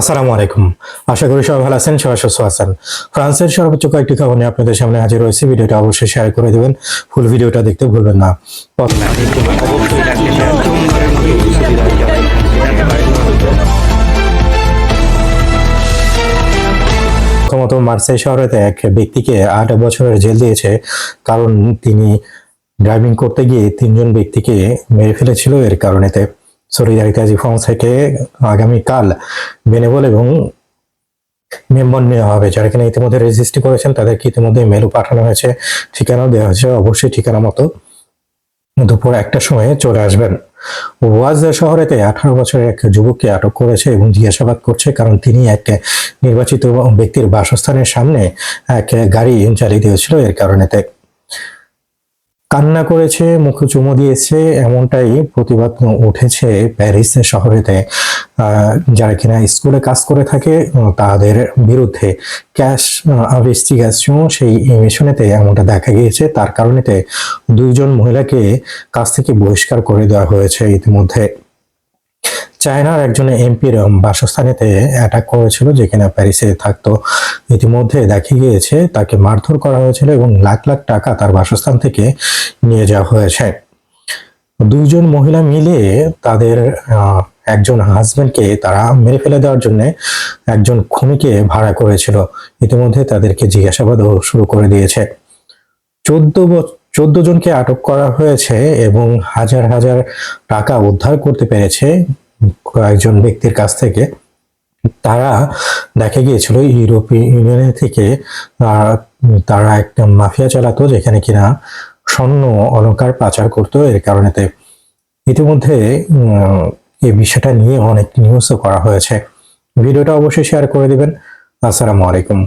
আসসালামু আলাইকুম। আশা করি সবাই ভালো আছেন, সবাই সুস্থ আছেন। ফ্রান্সের সর্বোচ্চ কয়েকটি খবর নিয়ে আপনাদের সামনে হাজির হয়েছে ভিডিওটা অবশ্যই শেয়ার করে দেবেন। ফুল ভিডিওটা দেখতে ভুলবেন না। প্রথমত, মার্সেই শহরেতে এক ব্যক্তিকে আট বছরের জেল দিয়েছে। কারণ তিনি ড্রাইভিং করতে গিয়ে তিনজন ব্যক্তিকে মেরে ফেলেছিল এর কারণেতে। সলিদারিতা ফ্রান্স থেকে আগামীকাল বেনেবল এবং মেম্বার নেওয়া হবে যারা কিনা ইতিমধ্যে রেজিস্ট্রি করেছেন তাদেরকে ইতিমধ্যে মেলও পাঠানো হয়েছে। ঠিকানাও দেওয়া হয়েছে, অবশ্যই ঠিকানা মতো দুপুর একটার সময় চলে আসবেন। ওয়াজ শহরেতে আঠারো বছরের এক যুবককে আটক করেছে এবং জিজ্ঞাসাবাদ করছে, কারণ তিনি এক নির্বাচিত ব্যক্তির বাসস্থানের সামনে এক গাড়ি চালিয়ে দিয়েছিল এর কারণেতে। কান্না করেছে, মুখ চুমো দিয়েছে, এমনটাই প্রতিবাদ উঠেছে প্যারিস শহরেতে। যারা কিনা স্কুলে কাজ করে থাকে তাদের বিরুদ্ধে ক্যাশ ইনভেস্টিগেশন সেই মিশনেতে এমনটা দেখা গিয়েছে। তার কারণেতে দুইজন মহিলাকে কাজ থেকে বহিষ্কার করে দেওয়া হয়েছে ইতিমধ্যে। চায়নার একজন এমপির বাসস্থানেতে অ্যাটাক করেছিল যেখানে প্যারিসে থাকতো। ইতিমধ্যে দেখা গিয়েছে তাকে মারধর করা হয়েছিল এবং লাখ লাখ টাকা তার বাসস্থান থেকে নিয়ে যাওয়া হয়েছে। দুইজন মহিলা মিলে তাদের একজন হাজবেন্ডকে তারা মেরে ফেলে দেওয়ার জন্য একজন খুনিকে ভাড়া করেছিল। ইতিমধ্যে তাদেরকে জিজ্ঞাসাবাদও শুরু করে দিয়েছে। চোদ্দ চোদ্দ জনকে আটক করা হয়েছে এবং হাজার হাজার টাকা উদ্ধার করতে পেরেছে কয়েকজন ব্যক্তির কাছ থেকে, তারা দেখা গিয়েছিল ইউরোপীয় ইউনিয়নের থেকে তারা একটা মাফিয়া চালাতো যেখানে কিনা স্বর্ণ অলংকার পাচার করতো। এর কারণেতে ইতিমধ্যে এই বিষয়টা নিয়ে অনেক নিউজও করা হয়েছে। ভিডিওটা অবশ্যই শেয়ার করে দিবেন। আসসালামু আলাইকুম।